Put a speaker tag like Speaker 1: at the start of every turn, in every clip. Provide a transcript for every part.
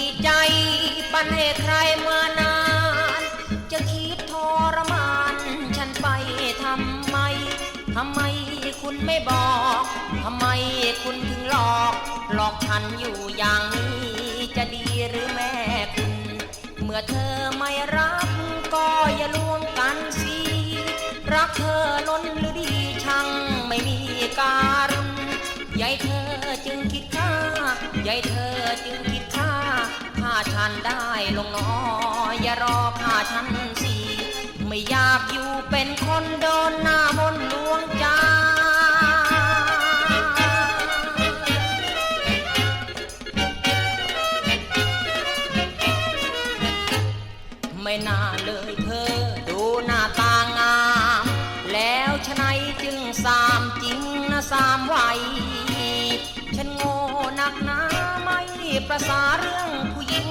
Speaker 1: ีใจปันให้ใครมานาน จะคิดทรมาน ฉันไปทำไม ทำไมคุณไม่บอก ทำไมคุณถึงหลอก หลอกฉันอยู่อย่างนี้ จะดีหรือแม่คุณ เมื่อเธอไม่รัก ก็อย่าลวงกันสิ รักเธอล้น จึงคิดค่ายายเธอจึงคิดค่าฆ่าฉันได้ลงนออย่ารอฆ่าฉันสิไม่อยากอยู่เป็นคนโดนหน้ามนลวงใจไม่น่าเลยเธอดูหน้าตางาม แล้วฉะไหนจึงสามจริงนะสามไหว ฉันโง่หนักหนาไม่ประสาเรื่องผู้หญิง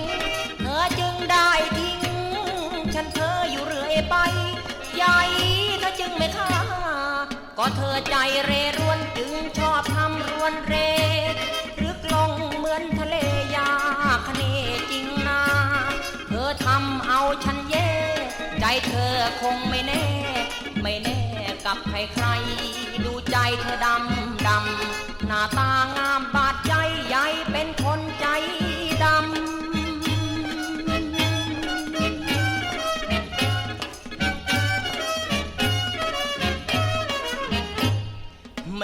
Speaker 1: เธอจึงได้ทิ้ง ฉันเธออยู่เรื่อยไป ใหญ่เธอจึงไม่ค่าก็เธอใจเรร่วนจึงชอบทำรวนเรรึกลงเหมือนทะเลยาคเนจริงนา เธอทำเอาฉันแย่ ใจเธอคงไม่แน่ ไม่แน่กับใครใครดูใจเธอดำ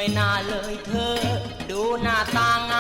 Speaker 1: ไม่น่าเลยเธอ ดูหน้าตาง